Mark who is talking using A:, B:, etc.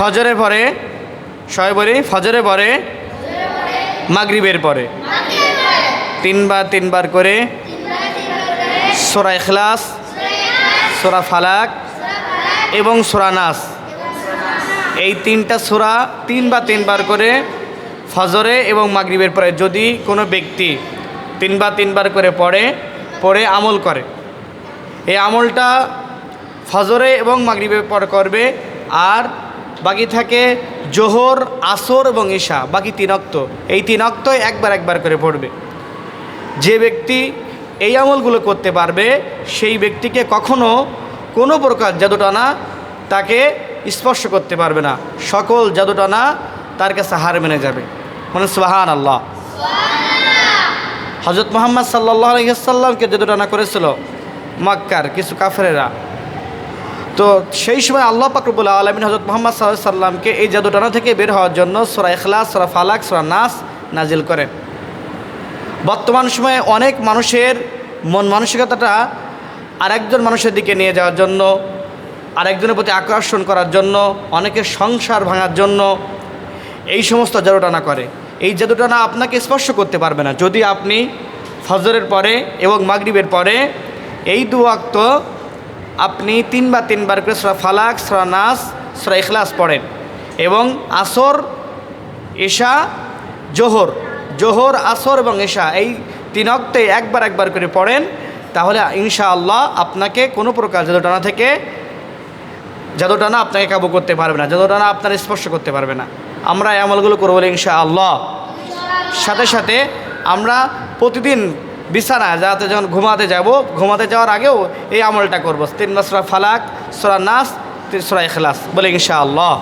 A: ফজরের পরে, সবাই বলি, ফজরের পরে, মাগরিবের পরে। তিনবার তিনবার করে, সোরা ইখলাস, সোরা ফালাক এবং সোরা নাস। এই তিনটা সোরা তিন বা তিনবার করে ফজরে এবং মাগরিবের পরে যদি কোনো ব্যক্তি তিনবার তিনবার করে পড়ে পড়ে আমল করে। এই আমলটা ফজরে এবং মাগরিবের পর করবে, আর বাকি থাকে জোহর, আসর এবং ঈশা। বাকি তিন অক্ত। এই তিন অক্তই একবার একবার করে পড়বে। যে ব্যক্তি এই আমলগুলো করতে পারবে, সেই ব্যক্তিকে কখনো কোনো প্রকার জাদুটানা তাকে স্পর্শ করতে পারবে না। সকল জাদুটানা তার কাছে হার মেনে যাবে। মানে সোহান আল্লাহ হজরত মোহাম্মদ সাল্লাহ আলহিসাল্লামকে জাদুটানা করেছিল মক্কার কিছু কাফেরেরা। তো সেই সময় আল্লাহ পাকরবুল আলমিন হজরত মোহাম্মদ সাল্লাহ সাল্লামকে এই জাদুটানা থেকে বের হওয়ার জন্য সোরা এখলাস সোরা ফালাক, সোরা নাস নাজিল করেন। বর্তমান সময়ে অনেক মানুষের মন মানসিকতাটা আরেকজন মানুষের দিকে নিয়ে যাওয়ার জন্য, আরেকজনের প্রতি আকর্ষণ করার জন্য, অনেকের সংসার ভাঙার জন্য এই সমস্ত জাদুটানা করে। এই জাদুটানা আপনাকে স্পর্শ করতে পারবে না। যদি আপনি ফজরের পরে এবং মাগরিবের পরে এই দু আপনি তিনবার তিনবার করে সরা ফালাক, সরা নাস, সরা ইখলাস পড়েন। এবং আসর এশা জোহর জোহর, আসর এবং এশা এই তিন অক্তে একবার একবার করে পড়েন, তাহলে ইনশাআল্লাহ আপনাকে কোনো প্রকার জাদুটানা থেকে জাদুটানা আপনাকে কাবু করতে পারবে না জাদুটানা আপনার স্পর্শ করতে পারবে না। আমরা এই আমলগুলো করব ইনশাআল্লাহ। সাথে সাথে আমরা প্রতিদিন বিছানায় যাতে যখন ঘুমাতে যাব, ঘুমাতে যাওয়ার আগেও এই আমলটা করব। তিন সুরা ফালাক, সুরা নাস সুরা এখলাস বলে ইনশাআল্লাহ।